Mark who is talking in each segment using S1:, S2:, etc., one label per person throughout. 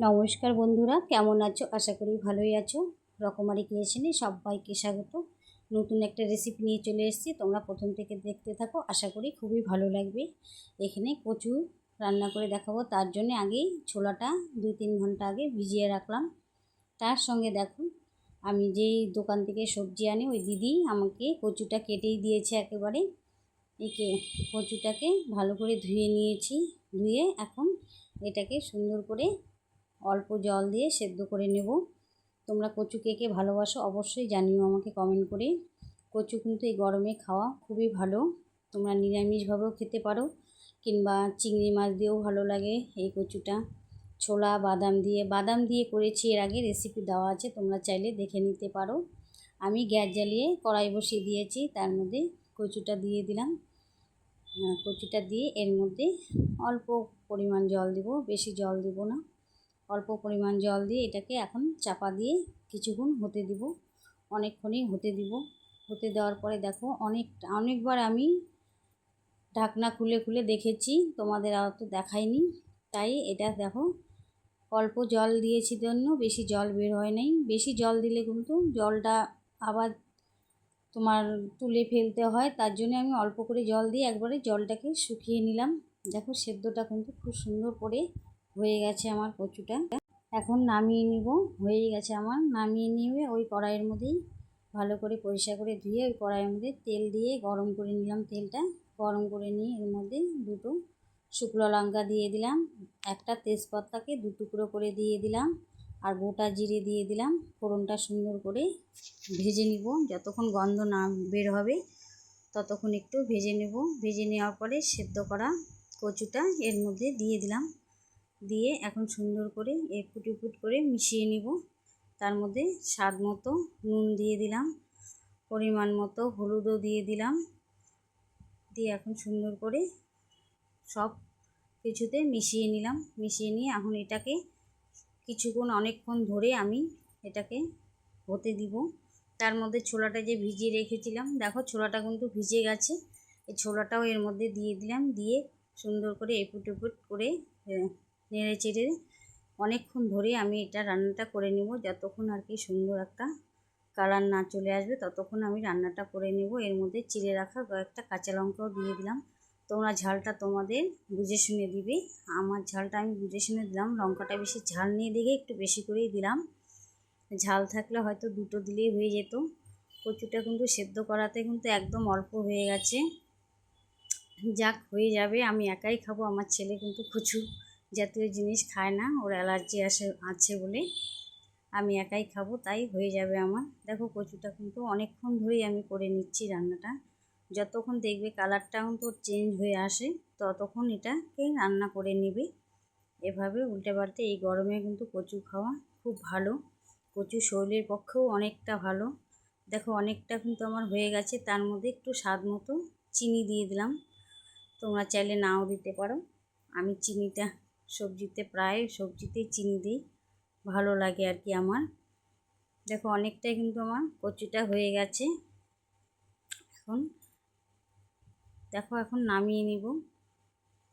S1: নমস্কার বন্ধুরা, কেমন আছো? আশা করি ভালোই আছো। রকমারি ক্রিয়েশনে সবাইকে স্বাগত। নতুন একটা রেসিপি নিয়ে চলে এসেছি। তোমরা প্রথম থেকে দেখতে থাকো, আশা করি খুবই ভালো লাগবে। এখানে কচু রান্না করে দেখাবো। তার জন্য আগেই ছোলাটা দুই তিন ঘণ্টা আগে ভিজিয়ে রাখলাম। তার সঙ্গে দেখো, আমি যেই দোকান থেকে সবজি আনি, ওই দিদি আমাকে কচুটা কেটেই দিয়েছে একেবারে। একে কচুটাকে ভালো করে ধুয়ে নিয়েছি। ধুয়ে এখন এটাকে সুন্দর করে অল্প জল দিয়ে সেদ্ধ করে নেব। তোমরা কচু কে কে ভালোবাসো অবশ্যই জানিও আমাকে কমেন্ট করে। কচু কিন্তু এই গরমে খাওয়া খুবই ভালো। তোমরা নিরামিষভাবেও খেতে পারো কিংবা চিংড়ি মাছ দিয়েও ভালো লাগে এই কচুটা। ছোলা, বাদাম দিয়ে বাদাম দিয়ে করেছি এর আগে রেসিপি দেওয়া আছে, তোমরা চাইলে দেখে নিতে পারো। আমি গ্যাস জ্বালিয়ে কড়াই বসিয়ে দিয়েছি, তার মধ্যে কচুটা দিয়ে দিলাম। কচুটা দিয়ে এর মধ্যে অল্প পরিমাণ জল দিব, বেশি জল দিব না। অল্প পরিমাণ জল দিয়ে এটাকে এখন চাপা দিয়ে কিছুক্ষণ হতে দিব। অনেকক্ষণই হতে দিব। হতে দেওয়ার পরে দেখো অনেক, অনেকবার আমি ঢাকনা খুলে খুলে দেখেছি, তোমাদের আর তো দেখাইনি। তাই এটা দেখো, অল্প জল দিয়েছি জন্য, বেশি জল বের হয় নাই। বেশি জল দিলে কিন্তু জলটা আবার তোমার তুলে ফেলতে হয়। তার জন্য আমি অল্প করে জল দিয়ে একবারে জলটাকে শুকিয়ে নিলাম। দেখো সেদ্ধটা কিন্তু খুব সুন্দর করে হয়ে গেছে আমার কচুটা। এখন নামিয়ে নিব। হয়ে গেছে আমার। নামিয়ে নিয়ে ওই কড়াইয়ের মধ্যেই ভালো করে পরিষ্কার করে ধুয়ে ওই কড়াইয়ের মধ্যে তেল দিয়ে গরম করে নিলাম তেলটা। গরম করে নিয়ে এর মধ্যে দুটো শুকনো লঙ্কা দিয়ে দিলাম। একটা তেজপাতাকে দু টুকরো করে দিয়ে দিলাম। আর গোটা জিরে দিয়ে দিলাম। ফোড়নটা সুন্দর করে ভেজে নিব। যতক্ষণ গন্ধ না বের হবে ততক্ষণ একটু ভেজে নেব। ভেজে নেওয়ার পরে সেদ্ধ করা কচুটা এর মধ্যে দিয়ে দিলাম। দিয়ে এখন সুন্দর করে এ ফুটি ফুট করে মিশিয়ে নিব। তার মধ্যে স্বাদ মতো নুন দিয়ে দিলাম, পরিমাণ মতো হলুদও দিয়ে দিলাম। দিয়ে এখন সুন্দর করে সব কিছুতে মিশিয়ে নিলাম। মিশিয়ে নিয়ে এখন এটাকে কিছুক্ষণ অনেকক্ষণ ধরে আমি এটাকে হতে দিব। তার মধ্যে ছোলাটা যে ভিজিয়ে রেখেছিলাম, দেখো ছোলাটা কিন্তু ভিজে গেছে। এই ছোলাটাও এর মধ্যে দিয়ে দিলাম। দিয়ে সুন্দর করে এপুট এপুট করে নেড়ে চেড়ে অনেকক্ষণ ধরে আমি এটা রান্নাটা করে নেব। যতক্ষণ আর কি সুন্দর একটা কালার না চলে আসবে, ততক্ষণ আমি রান্নাটা করে নেব। এর মধ্যে চিড়ে রাখা কয়েকটা কাঁচা লঙ্কাও দিয়ে দিলাম। তোমরা ঝালটা তোমাদের বুঝে শুনে দিবে। আমার ঝালটা আমি বুঝে শুনে দিলাম। লঙ্কাটা বেশি ঝাল নিয়ে দেখে একটু বেশি করেই দিলাম। ঝাল থাকলে হয়তো দুটো দিলেই হয়ে যেত। কচুটা কিন্তু সেদ্ধ করাতে কিন্তু একদম অল্প হয়ে গেছে। যাক, হয়ে যাবে। আমি একাই খাব, আমার ছেলে কিন্তু কচু। জাতীয় জিনিস খায় না, ওর অ্যালার্জি আসে, আছে বলে আমি একাই খাব, তাই হয়ে যাবে আমার। দেখো কচুটা কিন্তু অনেকক্ষণ ধরেই আমি করে নিচ্ছি রান্নাটা। যতক্ষণ দেখবে কালারটা কিন্তু চেঞ্জ হয়ে আসে, ততক্ষণ এটাকে রান্না করে নেবে। এভাবে উল্টে পাল্টে এই গরমে কিন্তু কচু খাওয়া খুব ভালো। কচু শরীরের পক্ষেও অনেকটা ভালো। দেখো অনেকটা কিন্তু আমার হয়ে গেছে, তার মধ্যে একটু স্বাদ মতো চিনি দিয়ে দিলাম। তোমরা চাইলে নাও দিতে পারো। আমি চিনিটা সবজিতে প্রায় সবজিতেই চিনি দিই। ভালো লাগে আর কি আমার। দেখো অনেকটাই কিন্তু আমার কচুটা হয়ে গেছে। এখন দেখো এখন নামিয়ে নিব।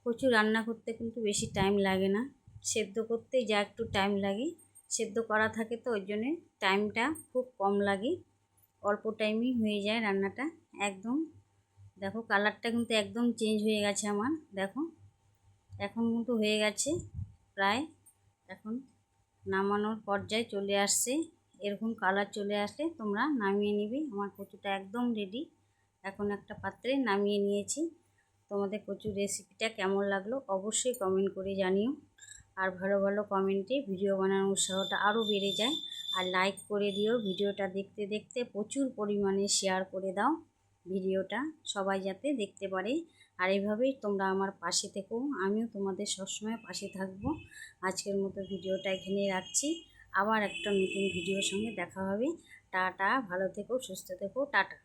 S1: কচু রান্না করতে কিন্তু বেশি টাইম লাগে না। সেদ্ধ করতে যা একটু টাইম লাগে। সেদ্ধ করা থাকে তো, ওই জন্যে টাইমটা খুব কম লাগে। অল্প টাইমই হয়ে যায় রান্নাটা একদম। দেখো কালারটা কিন্তু একদম চেঞ্জ হয়ে গেছে আমার। দেখো এখন কিন্তু হয়ে গেছে প্রায়। এখন নামানোর পর্যায়ে চলে আসছে। এরকম কালার চলে আসলে তোমরা নামিয়ে নিবে। আমার কচুটা একদম রেডি এখন একটা পাত্রে নামিয়ে নিয়েছি। তোমাদের কচুর রেসিপিটা কেমন লাগল অবশ্যই কমেন্ট করে জানিও। আর ভালো ভালো কমেন্টে ভিডিও বানানোর উৎসাহটা আরও বেড়ে যায়। আর লাইক করে দিও। ভিডিওটা দেখতে দেখতে প্রচুর পরিমাণে শেয়ার করে দাও। ভিডিওটা সবাই যাতে দেখতে পারে। আর এইভাবেই তোমরা আমার পাশে থেকো। আমিও তোমাদের সবসময় পাশে থাকব। আজকের মতো ভিডিওটা এখানে রাখছি। আবার একটা নতুন ভিডিওর সঙ্গে দেখা হবে। টাটা, ভালো থেকো, সুস্থ থেকো, টাটা।